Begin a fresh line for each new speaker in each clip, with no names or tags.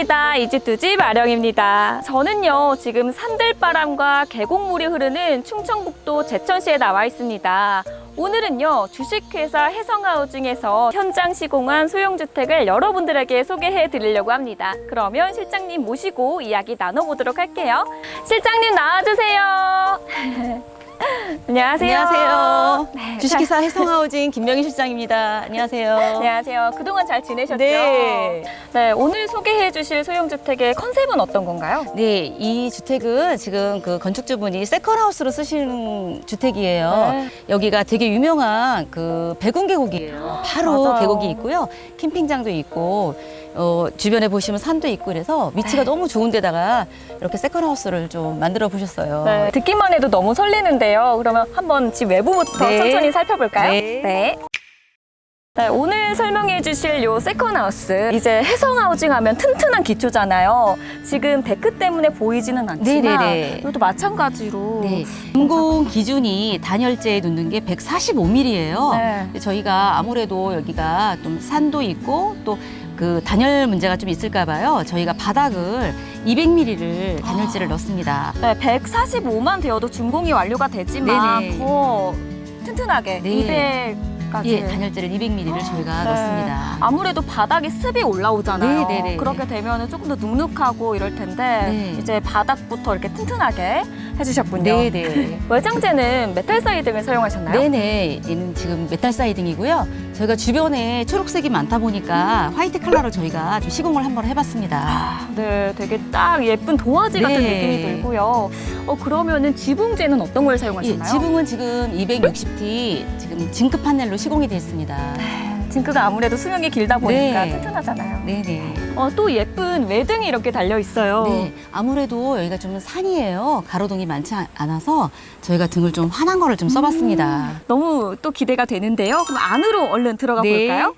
반갑습니다. 이집두집 아령입니다. 저는요, 지금 산들바람과 계곡물이 흐르는 충청북도 제천시에 나와 있습니다. 오늘은요, 주식회사 해성하우징에서 현장 시공한 소형주택을 여러분들에게 소개해 드리려고 합니다. 그러면 실장님 모시고 이야기 나눠보도록 할게요. 실장님 나와주세요. 안녕하세요.
안녕하세요.
네,
주식회사 해성하우징 김명희 실장입니다. 안녕하세요.
안녕하세요. 그동안 잘 지내셨죠?
네.
네, 오늘 소개해 주실 소형주택의 컨셉은 어떤 건가요?
네, 이 주택은 지금 그 건축주분이 세컨하우스로 쓰시는 주택이에요.
네.
여기가 되게 유명한 그 백운 계곡이에요. 바로
맞아요.
계곡이 있고요. 캠핑장도 있고 어, 주변에 보시면 산도 있고 그래서 위치가
네.
너무 좋은 데다가 이렇게 세컨하우스를 좀 만들어 보셨어요.
네, 듣기만 해도 너무 설레는데요. 그러면 한번 집 외부부터
네.
천천히 살펴볼까요?
네.
네. 네, 오늘 설명해 주실 요 세컨하우스 이제 해성하우징 하면 튼튼한 기초잖아요. 지금 데크 때문에 보이지는 않지만
네네네.
이것도 마찬가지로
네. 준공 기준이 단열재에 놓는 게 145mm예요.
네.
저희가 아무래도 여기가 좀 산도 있고 또 그 단열 문제가 좀 있을까 봐요. 저희가 바닥을 200mm를 단열재를 넣습니다.
네, 145만 되어도 준공이 완료가 되지만
네네.
더 튼튼하게
네.
200까지
예, 단열재를 200mm를 저희가
네.
넣습니다.
아무래도 바닥에 습이 올라오잖아요.
네, 네, 네.
그렇게 되면 조금 더 눅눅하고 이럴 텐데
네.
이제 바닥부터 이렇게 튼튼하게 해주셨군요.
네, 네.
외장재는 메탈 사이딩을 사용하셨나요?
네네. 얘는 지금 메탈 사이딩이고요. 저희가 주변에 초록색이 많다 보니까 화이트 컬러로 저희가 좀 시공을 한번 해봤습니다.
아, 네, 되게 딱 예쁜 도화지 같은
네.
느낌이 들고요. 어 그러면은 지붕재는 어떤 걸
예,
사용하셨나요?
지붕은 지금 260T 지금 징크 판넬로 시공이 됐습니다.
징크가 아무래도 수명이 길다 보니까
네.
튼튼하잖아요.
네네.
어, 또 예쁜 외등이 이렇게 달려 있어요.
네, 아무래도 여기가 좀 산이에요. 가로등이 많지 않- 않아서 저희가 등을 좀 환한 거를 좀 써봤습니다.
너무 또 기대가 되는데요. 그럼 안으로 얼른 들어가
네.
볼까요?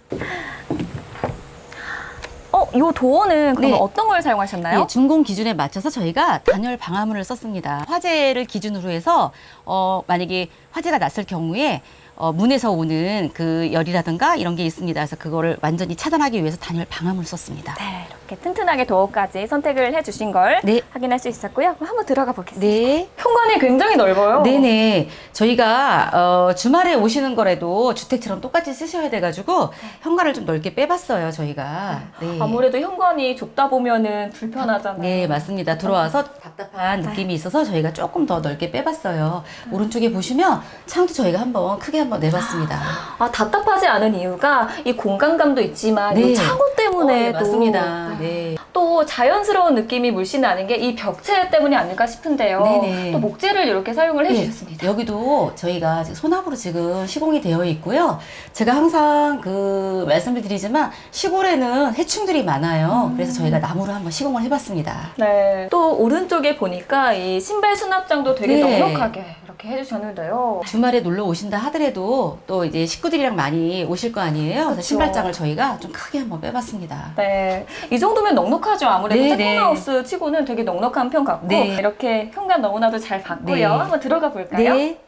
어, 요 도어는 그러면
네.
어떤 걸 사용하셨나요?
예, 준공 기준에 맞춰서 저희가 단열 방화문을 썼습니다. 화재를 기준으로 해서 어, 만약에 화재가 났을 경우에 어, 문에서 오는 그 열이라든가 이런 게 있습니다. 그래서 그거를 완전히 차단하기 위해서 단열 방화문을 썼습니다.
네, 이렇게 튼튼하게 도어까지 선택을 해주신 걸
네.
확인할 수 있었고요. 그럼 한번 들어가 보겠습니다.
네.
현관이 굉장히 넓어요.
네네. 저희가 어, 주말에 오시는 거라도 주택처럼 똑같이 쓰셔야 돼가지고 현관을 좀 넓게 빼봤어요, 저희가. 네.
아무래도 현관이 좁다 보면은 불편하잖아요.
네, 맞습니다. 들어와서 답답한 느낌이 있어서 저희가 조금 더 넓게 빼봤어요. 오른쪽에 보시면 창도 저희가 한번 크게 한번 내봤습니다.
아, 답답하지 않은 이유가 이 공간감도 있지만 이
네.
창호
어,
때문에
네,
도
맞습니다. 네.
또 자연스러운 느낌이 물씬 나는 게 이 벽체 때문이 아닐까 싶은데요.
네네.
또 목재를 이렇게 사용을
예,
해주셨습니다.
여기도 저희가 손압으로 지금 시공이 되어 있고요. 제가 항상 그 말씀을 드리지만 시골에는 해충들이 많아요.
음.
그래서 저희가 나무로 한번 시공을 해봤습니다.
네. 또 오른쪽에 보니까 이 신발 수납장도 되게
네.
넉넉하게 이렇게 해주셨는데요.
주말에 놀러 오신다 하더라도 또 이제 식구들이랑 많이 오실 거 아니에요. 그래서
그쵸.
신발장을 저희가 좀 크게 한번 빼봤습니다.
네. 이 정도면 넉넉하죠. 아무래도
네,
세컨하우스 치고는 되게 넉넉한 편 같고
네.
이렇게 현관 너무나도 잘 봤고요.
네.
한번 들어가 볼까요?
네.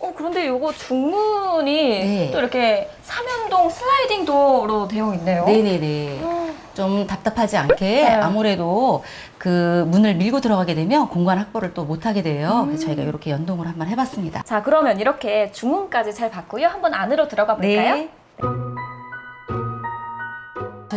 어, 그런데 이거 중문이
네.
또 이렇게 삼연동 슬라이딩 도어로 되어 있네요.
네네네.
어,
좀 답답하지 않게
네.
아무래도 그 문을 밀고 들어가게 되면 공간 확보를 또 못하게 돼요.
음.
그래서 저희가 이렇게 연동을 한번 해봤습니다.
자, 그러면 이렇게 중문까지 잘 봤고요. 한번 안으로 들어가 볼까요?
네.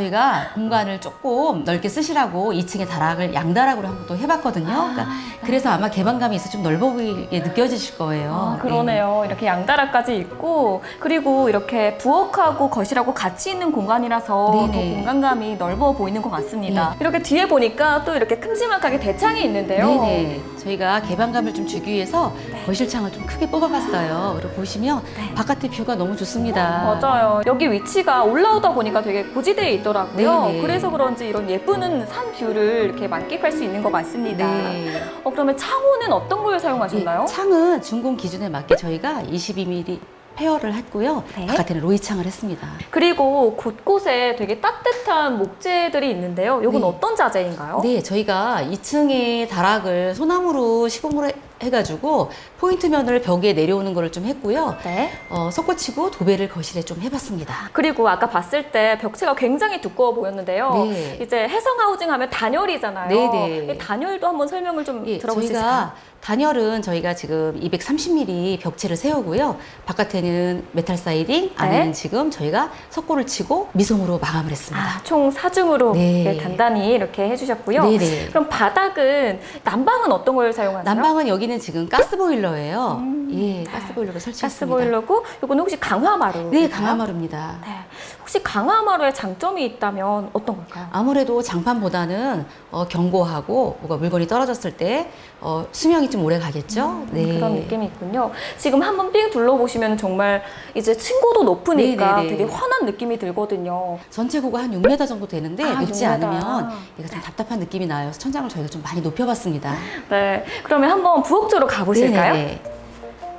저희가 공간을 조금 넓게 쓰시라고 2층에 다락을 양다락으로 한번 또 해봤거든요. 그러니까 그래서 아마 개방감이 있어 좀 넓어 보이게 느껴지실 거예요.
아, 그러네요. 이렇게 양다락까지 있고 그리고 이렇게 부엌하고 거실하고 같이 있는 공간이라서
네네.
더 공간감이 넓어 보이는 것 같습니다. 이렇게 뒤에 보니까 또 이렇게 큼지막하게 대창이 있는데요.
네네. 저희가 개방감을 좀 주기 위해서 거실 창을 좀 크게 뽑아봤어요. 그리고 보시면
네.
바깥의 뷰가 너무 좋습니다.
맞아요. 여기 위치가 올라오다 보니까 되게 고지대에 있더라고요.
네네.
그래서 그런지 이런 예쁜 산 뷰를 이렇게 만끽할 수 있는 것 같습니다.
네.
어, 그러면 창호는 어떤 걸 사용하셨나요?
예, 창은 준공 기준에 맞게 저희가 22mm 페어를 했고요.
네.
바깥에는 로이 창을 했습니다.
그리고 곳곳에 되게 따뜻한 목재들이 있는데요. 이건
네.
어떤 자재인가요?
네, 저희가 2층에 다락을 소나무로 시공을 해- 해가지고 포인트 면을 벽에 내려오는 거를 좀 했고요.
네.
어, 석고치고 도배를 거실에 좀 해봤습니다.
그리고 아까 봤을 때 벽체가 굉장히 두꺼워 보였는데요.
네.
이제 해성 하우징 하면 단열이잖아요.
네 네.
이 단열도 한번 설명을 좀
예,
들어볼 수 있을까요?
저희가 단열은 저희가 지금 230mm 벽체를 세우고요. 바깥에는 메탈 사이딩, 안에는
네.
지금 저희가 석고를 치고 미송으로 마감을 했습니다.
아, 총 사중으로
네.
이렇게 간단히 이렇게 해주셨고요.
네 네.
그럼 바닥은 난방은 어떤 걸 사용하세요?
난방은 여기는 지금 가스 보일러예요.
음.
예, 가스 보일러를 설치했습니다.
가스 보일러고 이거는 혹시 강화마루?
네, 강화마루입니다.
네. 혹시 강화마루의 장점이 있다면 어떤 걸까요?
아무래도 장판보다는 어, 견고하고 뭐가 물건이 떨어졌을 때 어, 수명이 좀 오래 가겠죠. 네.
음, 그런 느낌이 있군요. 지금 한번 삥 둘러보시면 정말 이제 층고도 높으니까
네네네.
되게 환한 느낌이 들거든요.
전체 고가 한 6m 정도 되는데
아,
높지
6m.
않으면 얘가 좀 답답한 느낌이 나요. 천장을 저희가 좀 많이 높여봤습니다.
네. 그러면 한번 부엌 쪽으로 가보실까요?
네네네.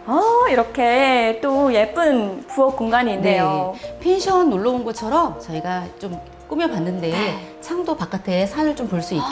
아, 이렇게 또 예쁜 부엌 공간이 있네요.
네. 펜션 놀러 온 것처럼 저희가 좀 꾸며봤는데
네.
창도 바깥에 산을 좀 볼 수 있게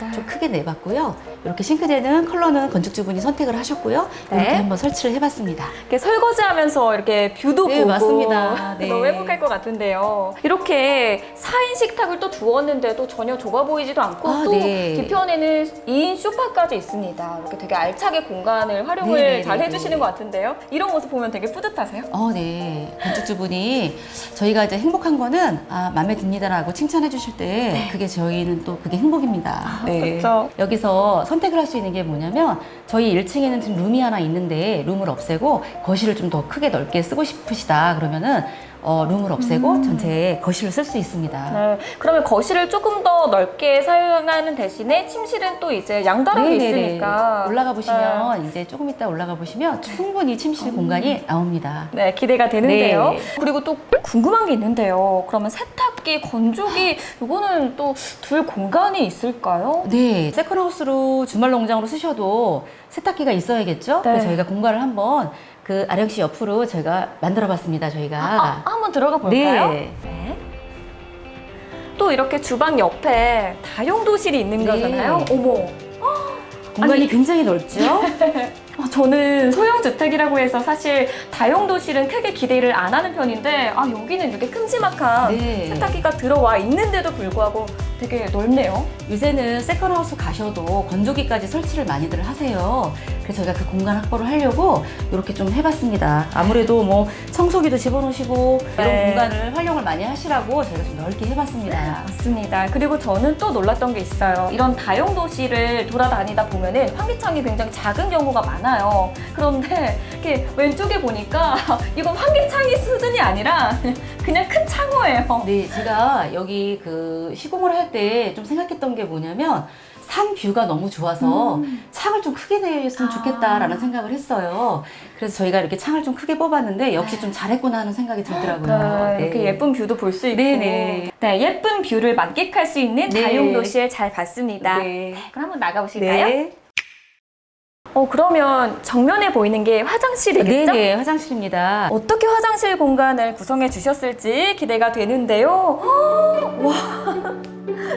아, 네.
좀 크게 내봤고요. 이렇게 싱크대는 컬러는 건축주분이 선택을 하셨고요.
네.
이렇게 한번 설치를 해봤습니다.
이렇게 설거지하면서 이렇게 뷰도
네,
보고
맞습니다. 네.
너무 행복할 것 같은데요. 이렇게 4인 식탁을 또 두었는데도 전혀 좁아 보이지도 않고
아,
또
네.
뒤편에는 2인 소파까지 있습니다. 이렇게 되게 알차게 공간을 활용을
네, 네,
잘
네,
해주시는
네.
것 같은데요. 이런 모습 보면 되게 뿌듯하세요?
어, 네. 건축주분이 저희가 이제 행복한 거는 아, 마음에 듭니다라 고 칭찬해 주실 때 그게 저희는 또 그게 행복입니다. 네.
네. 그렇죠.
여기서 선택을 할 수 있는 게 뭐냐면 저희 1층에는 지금 룸이 하나 있는데 룸을 없애고 거실을 좀 더 크게 넓게 쓰고 싶으시다 그러면은 어, 룸을 없애고 전체 거실을 쓸수 있습니다.
네. 그러면 거실을 조금 더 넓게 사용하는 대신에 침실은 또 이제
네네네.
있으니까
올라가 보시면 이제 조금 이따 올라가 보시면 충분히 침실 공간이 나옵니다.
네, 기대가 되는데요.
네.
그리고 또 궁금한 게 있는데요. 그러면 세탁기, 건조기, 이거는 또 둘 공간이 있을까요?
네, 세컨하우스로 주말 농장으로 쓰셔도 세탁기가 있어야겠죠?
네.
그래서 저희가 공간을 한번 그 아령씨 옆으로 저희가 만들어봤습니다. 저희가.
아, 한번 들어가 볼까요?
네.
네. 또 이렇게 주방 옆에 다용도실이 있는
네.
거잖아요. 어머.
공간이
아니,
굉장히 넓죠?
아, 저는 소형 주택이라고 해서 사실 다용도실은 크게 기대를 안 하는 편인데 아 여기는 이렇게 큼지막한
네.
세탁기가 들어와 있는데도 불구하고 되게 넓네요.
요새는 세컨하우스 가셔도 건조기까지 설치를 많이들 하세요. 그래서 저희가 그 공간 확보를 하려고 이렇게 좀 해봤습니다. 아무래도 뭐 청소기도 집어넣으시고 이런
네.
공간을 활용을 많이 하시라고 저희가 좀 넓게 해봤습니다.
맞습니다. 그리고 저는 또 놀랐던 게 있어요. 이런 다용도실을 돌아다니다 보면은 환기창이 굉장히 작은 경우가 많아요. 그런데 이렇게 왼쪽에 보니까 이건 환기창이 수준이 아니라 그냥 큰 창호예요.
네, 제가 여기 그 시공을 할 때 좀 생각했던 게 뭐냐면 산 뷰가 너무 좋아서 창을 좀 크게 냈으면
아.
좋겠다라는 생각을 했어요. 그래서 저희가 이렇게 창을 좀 크게 뽑았는데 역시 좀 잘했구나 하는 생각이 들더라고요.
네, 이렇게 예쁜 뷰도 볼 수 있고
네네.
네, 예쁜 뷰를 만끽할 수 있는
네.
다용도실 잘 봤습니다.
네.
그럼 한번 나가보실까요?
네.
어, 그러면 정면에 보이는 게 화장실이겠죠?
네네, 화장실입니다.
어떻게 화장실 공간을 구성해 주셨을지 기대가 되는데요. 헉, 와,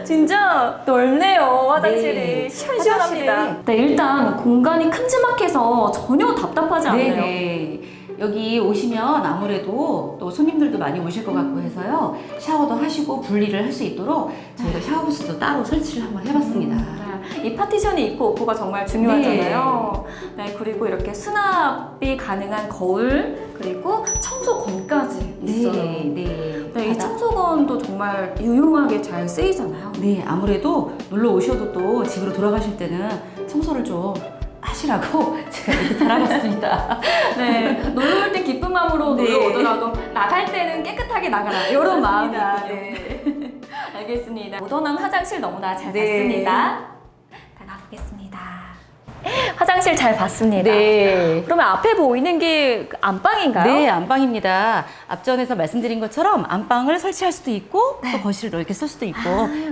진짜 넓네요. 화장실이
네.
시원시원합니다.
화장실이-
네, 일단 공간이 큼지막해서 전혀 답답하지 않네요.
네네. 여기 오시면 아무래도 또 손님들도 많이 오실 것 같고 해서요. 샤워도 하시고 분리를 할 수 있도록 저희가 샤워부스도 따로 설치를 한번 해봤습니다.
네, 이 파티션이 있고 없고가 정말 중요하잖아요. 네. 그리고 이렇게 수납이 가능한 거울 그리고 청소건까지 있어요.
네, 네.
네, 이. 청소건도 정말 유용하게 잘 쓰이잖아요.
네, 아무래도 놀러 오셔도 또 집으로 돌아가실 때는 청소를 좀 하시라고 제가 이렇게 달아봤습니다.
네, 놀러 올 때 기쁜 마음으로
네.
놀러 오더라도 나갈 때는 깨끗하게 나가라 이런 마음이. 있군요.
네.
알겠습니다. 모던한 화장실 너무나 잘
네.
봤습니다. 화장실 잘 봤습니다.
네.
그러면 앞에 보이는 게그 안방인가요?
네, 안방입니다. 앞전에서 말씀드린 것처럼 안방을 설치할 수도 있고 또 거실을 넓게 쓸 수도 있고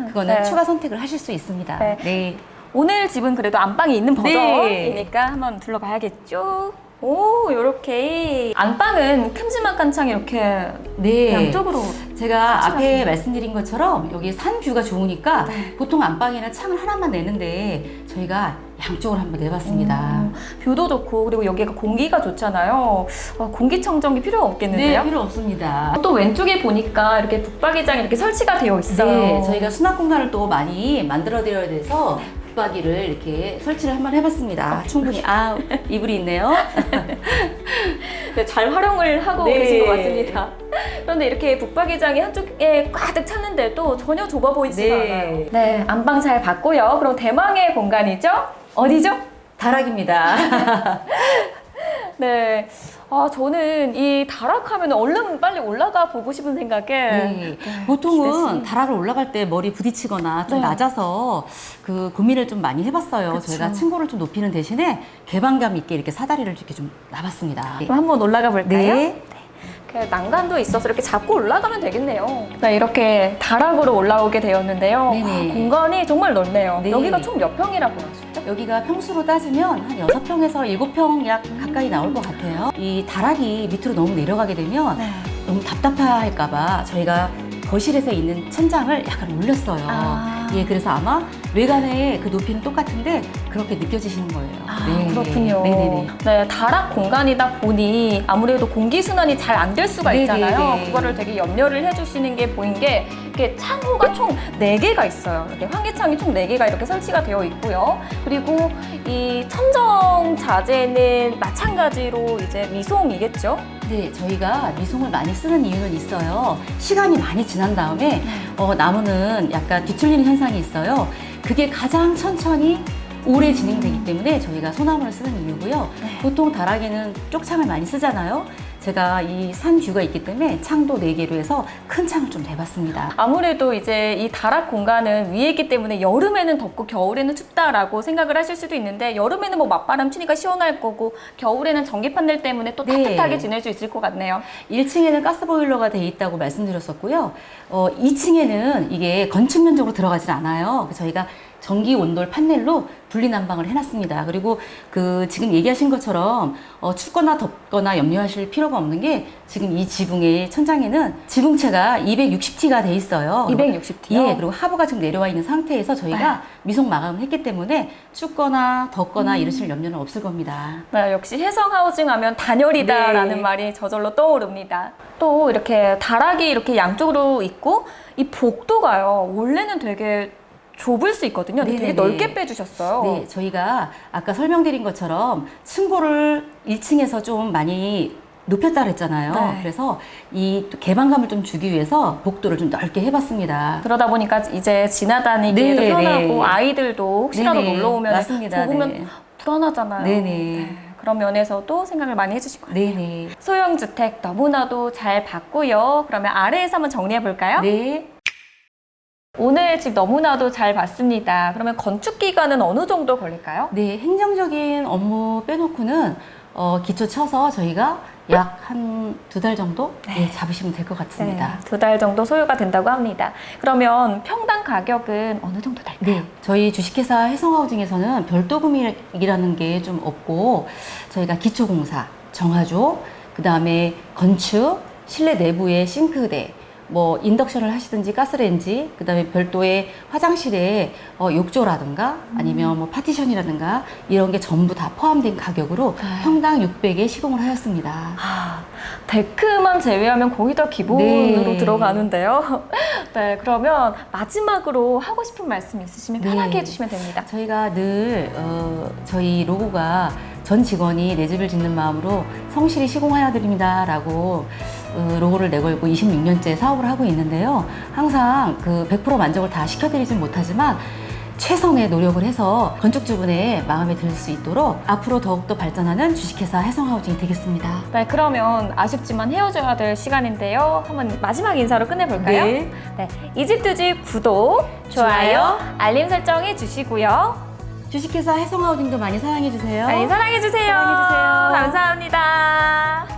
그거는
네.
추가 선택을 하실 수 있습니다.
네.
네.
오늘 집은 그래도 안방이 있는
네.
버전이니까 한번 둘러봐야겠죠. 오, 요렇게 안방은 큼지막한 창 이렇게
네.
양쪽으로
제가 앞에
좀-
말씀드린 것처럼 여기 산 뷰가 좋으니까
네.
보통 안방에는 창을 하나만 내는데 저희가 양쪽으로 한번 내봤습니다.
음, 뷰도 좋고 그리고 여기가 공기가 좋잖아요. 어, 공기청정기 필요 없겠는데요?
네, 필요 없습니다.
또 왼쪽에 보니까 이렇게 북박이장이 이렇게 설치가 되어 있어요.
네, 저희가 수납 공간을 또 많이 만들어 드려야 돼서 붙박이를 이렇게 설치를 한번 해봤습니다. 충분히 아 이불이 있네요.
네, 잘 활용을 하고
네.
계신 것 같습니다. 그런데 이렇게 북박이장이 한쪽에 꽉득 찼는데도 전혀 좁아 보이지가
네.
않아요. 네, 안방 잘 봤고요. 그럼 대망의 공간이죠? 어디죠?
다락입니다.
네. 아, 저는 이 다락하면 얼른 빨리 올라가 보고 싶은 생각에
네. 보통은
기대시.
다락을 올라갈 때 머리 부딪히거나 좀
네.
낮아서 그 고민을 좀 많이 해봤어요.
그쵸.
저희가 층고를 좀 높이는 대신에 개방감 있게 이렇게 사다리를 이렇게 좀 놔봤습니다.
그럼 한번 올라가 볼까요?
네.
그 난간도 있어서 이렇게 잡고 올라가면 되겠네요. 네, 이렇게 다락으로 올라오게 되었는데요.
네네.
아, 공간이 정말 넓네요.
네.
여기가 총 몇 평이라고 하셨죠?
여기가 평수로 따지면 한 여섯 평에서 일곱 평약 가까이 나올 것 같아요. 이 다락이 밑으로 너무 내려가게 되면
네.
너무 답답할까봐 저희가 거실에서 있는 천장을 약간 올렸어요.
아.
예, 그래서 아마 외관의 그 높이는 똑같은데 그렇게 느껴지시는 거예요.
아,
네.
그렇군요.
네네네.
네, 다락 공간이다 보니 아무래도 공기 순환이 잘 안 될 수가
네네네.
있잖아요. 그거를 되게 염려를 해주시는 게 보인 게 이렇게 창호가 총 네개가 있어요. 이렇게 환기창이 총 네개가 이렇게 설치가 되어 있고요. 그리고 이 천정 자재는 마찬가지로 이제 미송이겠죠?
네, 저희가 미송을 많이 쓰는 이유는 있어요. 시간이 많이 지난 다음에 어, 나무는 약간 뒤틀리는 현상이 있어요. 그게 가장 천천히 오래 진행되기 때문에 저희가 소나무를 쓰는 이유고요.
네.
보통 다락에는 쪽창을 많이 쓰잖아요. 제가 이 산 뷰가 있기 때문에 창도 네개로 해서 큰 창을 좀 대봤습니다.
아무래도 이제 이 다락 공간은 위에 있기 때문에 여름에는 덥고 겨울에는 춥다라고 생각을 하실 수도 있는데 여름에는 뭐 맞바람 치니까 시원할 거고 겨울에는 전기 판넬 때문에 또
네.
따뜻하게 지낼 수 있을 것 같네요.
1층에는 가스보일러가 돼 있다고 말씀드렸었고요. 어, 2층에는 이게 건축 면적으로 들어가진 않아요. 저희가 전기 온돌 판넬로 분리 난방을 해놨습니다. 그리고 그 지금 얘기하신 것처럼 어, 춥거나 덥거나 염려하실 필요가 없는 게 지금 이 지붕의 천장에는 지붕체가 260T가 돼 있어요.
260T 요?
예, 그리고 하부가 지금 내려와 있는 상태에서 저희가 미속 마감을 했기 때문에 춥거나 덥거나 이러실 염려는 없을 겁니다.
네, 역시 해성 하우징 하면 단열이다라는
네.
말이 저절로 떠오릅니다. 또 이렇게 다락이 이렇게 양쪽으로 있고 이 복도가요. 원래는 되게 좁을 수 있거든요. 근데 되게
네네네.
넓게 빼주셨어요.
네, 저희가 아까 설명드린 것처럼 층고를 1층에서 좀 많이 높였다 그랬잖아요.
네.
그래서 이또 개방감을 좀 주기 위해서 복도를 좀 넓게 해봤습니다.
그러다 보니까 이제 지나다니기에도
네,
편하고
네.
아이들도 혹시라도
네네,
놀러 오면
맞습니다.
좁으면
네.
불안하잖아요.
네네.
그런 면에서도 생각을 많이 해주신 것 같아요.
네네.
소형 주택 너무나도 잘 봤고요. 그러면 아래에서 한번 정리해 볼까요?
네.
오늘 집 너무나도 잘 봤습니다. 그러면 건축 기간은 어느 정도 걸릴까요?
네, 행정적인 업무 빼놓고는 어, 기초 쳐서 저희가 약 한 두 달 정도
네.
예, 잡으시면 될 것 같습니다.
두 달 정도 소요가 된다고 합니다. 그러면 평당 가격은 어느 정도 될까요?
네, 저희 주식회사 해성하우징에서는 별도금이라는 게 좀 없고 저희가 기초공사, 정화조, 그 다음에 건축, 실내 내부의 싱크대, 뭐 인덕션을 하시든지 가스레인지, 그 다음에 별도의 화장실에 어, 욕조라든가 아니면 뭐 파티션이라든가 이런 게 전부 다 포함된 가격으로
네.
평당 600에 시공을 하였습니다.
아, 데크만 제외하면 거의 다 기본으로
네.
들어가는데요. 네, 그러면 마지막으로 하고 싶은 말씀 있으시면
네.
편하게 해주시면 됩니다.
저희가 늘 어, 저희 로고가 전 직원이 내 집을 짓는 마음으로 성실히 시공하여 드립니다라고 어, 로고를 내걸고 26년째 사업을 하고 있는데요. 항상 그 100% 만족을 다 시켜드리진 못하지만 최선의 노력을 해서 건축주분의 마음에 들 수 있도록 앞으로 더욱더 발전하는 주식회사 해성하우징이 되겠습니다.
네, 그러면 아쉽지만 헤어져야 될 시간인데요. 한번 마지막 인사로 끝내볼까요?
네.
네, 이집두집 구독, 좋아요, 알림 설정해 주시고요.
주식회사 해성하우징도 많이 사랑해주세요.
많이 사랑해 주세요.
사랑해 주세요.
감사합니다.